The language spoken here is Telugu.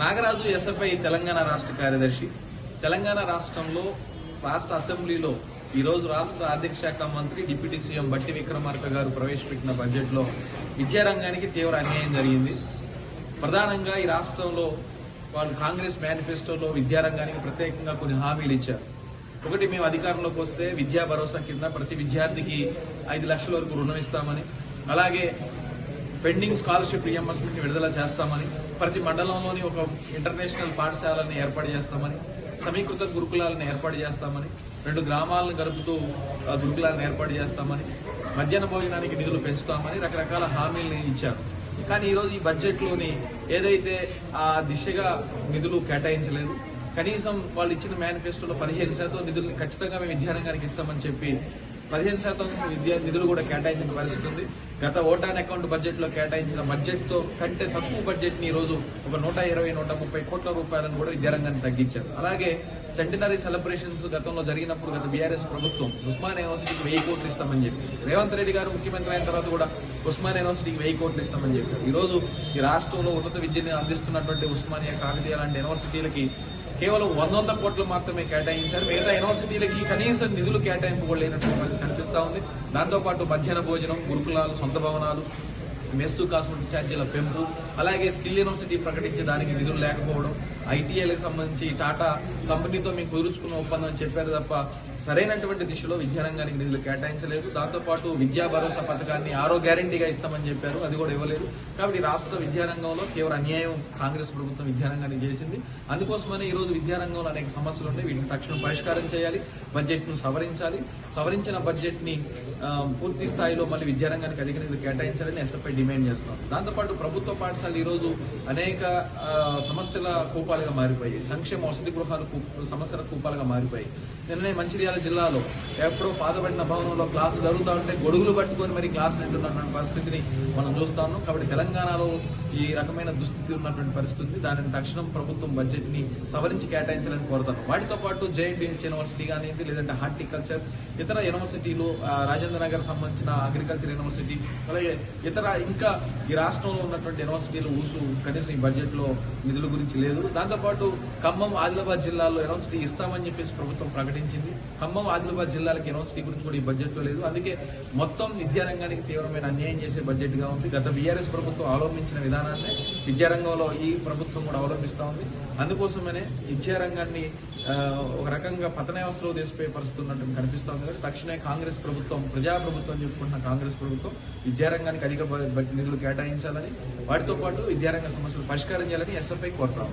నాగరాజు ఎస్ఎఫ్ఐ తెలంగాణ రాష్ట్ర కార్యదర్శి. తెలంగాణ రాష్ట్రంలో రాష్ట్ర అసెంబ్లీలో ఈ రోజు రాష్ట్ర ఆర్థిక శాఖ మంత్రి డిప్యూటీ సీఎం బట్టి విక్రమార్క గారు ప్రవేశపెట్టిన బడ్జెట్లో విద్యారంగానికి తీవ్ర అన్యాయం జరిగింది. ప్రధానంగా ఈ రాష్ట్రంలో వాళ్ళు కాంగ్రెస్ మేనిఫెస్టోలో విద్యారంగానికి ప్రత్యేకంగా కొన్ని హామీలు ఇచ్చారు. ఒకటి మేము అధికారంలోకి వస్తే విద్యా భరోసా కింద ప్రతి విద్యార్థికి ఐదు లక్షల వరకు రుణం ఇస్తామని. అలాగే పెండింగ్ స్కాలర్షిప్ రియంబర్స్మెంట్ని విడుదల చేస్తామని ప్రతి మండలంలోని ఒక ఇంటర్నేషనల్ పాఠశాలని ఏర్పాటు చేస్తామని సమీకృత గురుకులాలను ఏర్పాటు చేస్తామని రెండు గ్రామాలను గడుపుతూ ఆ గురుకులాలను ఏర్పాటు చేస్తామని మధ్యాహ్న భోజనానికి నిధులు పెంచుతామని రకరకాల హామీలను ఇచ్చారు. కానీ ఈరోజు ఈ బడ్జెట్లోని ఏదైతే ఆ దిశగా నిధులు కేటాయించలేదు కనీసం వాళ్ళు ఇచ్చిన మేనిఫెస్టోలో పదిహేను శాతం నిధులను ఖచ్చితంగా మేము విద్యారంగానికి ఇస్తామని చెప్పి పదిహేను శాతం విద్యా నిధులు కూడా కేటాయించిన పరిస్థితి ఉంది. గత ఓటాన్ అకౌంట్ బడ్జెట్లో కేటాయించిన బడ్జెట్తో కంటే తక్కువ బడ్జెట్ని ఈ రోజు ఒక నూట ఇరవై నూట ముప్పై కోట్ల రూపాయలను కూడా విద్యారంగాన్ని తగ్గించారు. అలాగే సెంటినరీ సెలబ్రేషన్స్ గతంలో జరిగినప్పుడు గత బీఆర్ఎస్ ప్రభుత్వం ఉస్మాన్ యూనివర్సిటీకి వెయ్యి కోట్లు ఇస్తామని చెప్పి రేవంత్ రెడ్డి గారు ముఖ్యమంత్రి అయిన తర్వాత కూడా ఉస్మాన్ యూనివర్సిటీకి వెయ్యి కోట్లు ఇస్తామని చెప్పారు. ఈ రోజు ఈ రాష్ట్రంలో ఉన్నత విద్యను అందిస్తున్నటువంటి ఉస్మానియా కాకతీయ లాంటి యూనివర్సిటీలకి కేవలం వంద వంద కోట్లు మాత్రమే కేటాయించారు. మిగతా యూనివర్సిటీలకి కనీసం నిధులు కేటాయింపు కూడా లేనటువంటి పరిస్థితి కనిపిస్తా ఉంది. దాంతోపాటు మధ్యాహ్న భోజనం గురుకులాలు సొంత భవనాలు మెస్సు కాస్మెటిక్ ఛార్జీల పెంపు అలాగే స్కిల్ యూనివర్సిటీ ప్రకటించే దానికి నిధులు లేకపోవడం ఐటీఐలకు సంబంధించి టాటా కంపెనీతో మేము కుదుర్చుకున్న ఒప్పందం అని చెప్పారు తప్ప సరైనటువంటి దిశలో విద్యారంగానికి నిధులు కేటాయించలేదు. దాంతోపాటు విద్యా భరోసా పథకాన్ని ఆరో గ్యారంటీగా ఇస్తామని చెప్పారు. అది కూడా ఇవ్వలేదు. కాబట్టి రాష్ట్ర విద్యారంగంలో తీవ్ర అన్యాయం కాంగ్రెస్ ప్రభుత్వం విద్యారంగానికి చేసింది. అందుకోసమనే ఈ రోజు విద్యారంగంలో అనేక సమస్యలు ఉన్నాయి. వీటిని తక్షణం పరిష్కారం చేయాలి. బడ్జెట్ను సవరించాలి. సవరించిన బడ్జెట్ని పూర్తి స్థాయిలో మళ్ళీ విద్యారంగానికి అధిక నిధులు కేటాయించాలని ఎస్ఎఫ్ఐ డిమాండ్ చేస్తున్నాం. దాంతోపాటు ప్రభుత్వ పాఠశాలలు ఈరోజు అనేక సమస్యల కూపాలుగా మారిపోయాయి. సంక్షేమ వసతి గృహాలు కూ- సమస్యల కూపాలుగా మారిపోయాయి. నిన్ననే మంచిర్యాల జిల్లాలో ఎప్పుడో పాతబడిన భవనంలో క్లాసులు జరుగుతూ ఉంటే గొడుగులు పట్టుకొని మరి క్లాస్ వింటున్నటువంటి పరిస్థితిని మనం చూస్తా ఉన్నాం. కాబట్టి తెలంగాణలో ఈ రకమైన దుస్థితి ఉన్నటువంటి పరిస్థితి ఉంది దానిని తక్షణం ప్రభుత్వం బడ్జెట్ని సవరించి కేటాయించాలని కోరుతాను వాటితో పాటు జేఎన్టీహెచ్ యూనివర్సిటీ కానివ్వండి లేదంటే హార్టికల్చర్ ఇతర యూనివర్సిటీలు రాజేంద్ర నగర్ సంబంధించిన అగ్రికల్చర్ యూనివర్సిటీ అలాగే ఇతర ఇంకా ఈ రాష్ట్రంలో ఉన్నటువంటి యూనివర్సిటీలు ఊసు కనీసం ఈ బడ్జెట్లో నిధుల గురించి లేదు. దాంతోపాటు ఖమ్మం ఆదిలాబాద్ జిల్లాలో యూనివర్సిటీ ఇస్తామని చెప్పేసి ప్రభుత్వం ప్రకటించింది. ఖమ్మం ఆదిలాబాద్ జిల్లాలకు యూనివర్సిటీ గురించి కూడా ఈ బడ్జెట్లో లేదు. అందుకే మొత్తం విద్యారంగానికి తీవ్రమైన అన్యాయం చేసే బడ్జెట్గా ఉంది. గత బీఆర్ఎస్ ప్రభుత్వం అవలంబించిన విధానాన్ని విద్యారంగంలో ఈ ప్రభుత్వం కూడా అవలంబిస్తా ఉంది. అందుకోసమనే విద్యారంగాన్ని ఒక రకంగా పతనావస్థలో తీసిపోయే పరిస్థితి ఉన్నట్టు కనిపిస్తోంది కాబట్టి తక్షణమే కాంగ్రెస్ ప్రభుత్వం ప్రజా ప్రభుత్వం చెప్పుకుంటున్న కాంగ్రెస్ ప్రభుత్వం విద్యారంగానికి అధిక నిధులు కేటాయించాలని వాటితో పాటు విద్యారంగ సమస్యలు పరిష్కారం చేయాలని ఎస్ఎఫ్ఐ కోరుతా